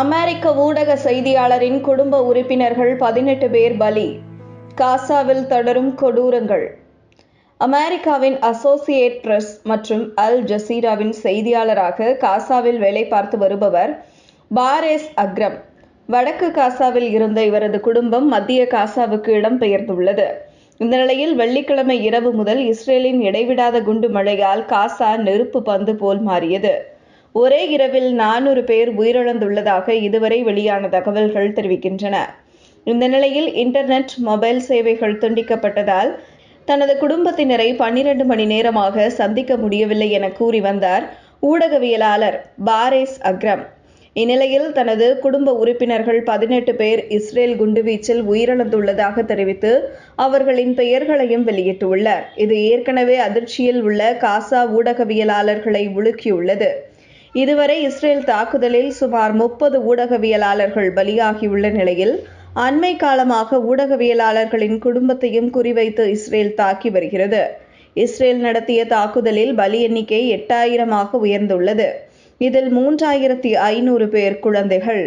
அமெரிக்க ஊடக செய்தியாளரின் குடும்ப உறுப்பினர்கள் பதினெட்டு பேர் பலி. காசாவில் தொடரும் கொடூரங்கள். அமெரிக்காவின் அசோசியேட் பிரஸ் மற்றும் அல் ஜசீராவின் செய்தியாளராக காசாவில் வேலை பார்த்து வருபவர் பாரேஸ் அக்ரம். வடக்கு காசாவில் இருந்த இவரது குடும்பம் மத்திய காசாவுக்கு இடம்பெயர்ந்துள்ளது. இந்த நிலையில் வெள்ளிக்கிழமை இரவு முதல் இஸ்ரேலின் இடைவிடாத குண்டு மழையால் காசா நெருப்பு பந்து போல் மாறியது. ஒரே இரவில் நானூறு பேர் உயிரிழந்துள்ளதாக இதுவரை வெளியான தகவல்கள் தெரிவிக்கின்றன. இந்த நிலையில் இன்டர்நெட் மொபைல் சேவைகள் துண்டிக்கப்பட்டதால் தனது குடும்பத்தினரை பன்னிரண்டு மணி நேரமாக சந்திக்க முடியவில்லை என கூறி வந்தார் ஊடகவியலாளர் பாரேஸ் அக்ரம். இந்நிலையில் தனது குடும்ப உறுப்பினர்கள் பதினெட்டு பேர் இஸ்ரேல் குண்டுவீச்சில் உயிரிழந்துள்ளதாக தெரிவித்து அவர்களின் பெயர்களையும் வெளியிட்டுள்ளார். இது ஏற்கனவே அதிர்ச்சியில் உள்ள காசா ஊடகவியலாளர்களை உலுக்கியுள்ளது. இதுவரை இஸ்ரேல் தாக்குதலில் சுமார் முப்பது ஊடகவியலாளர்கள் பலியாகியுள்ள நிலையில் அண்மை காலமாக ஊடகவியலாளர்களின் குடும்பத்தையும் குறிவைத்து இஸ்ரேல் தாக்கி வருகிறது. இஸ்ரேல் நடத்திய தாக்குதலில் பலி எண்ணிக்கை எட்டாயிரமாக உயர்ந்துள்ளது. இதில் மூன்றாயிரத்தி ஐநூறு பேர் குழந்தைகள்.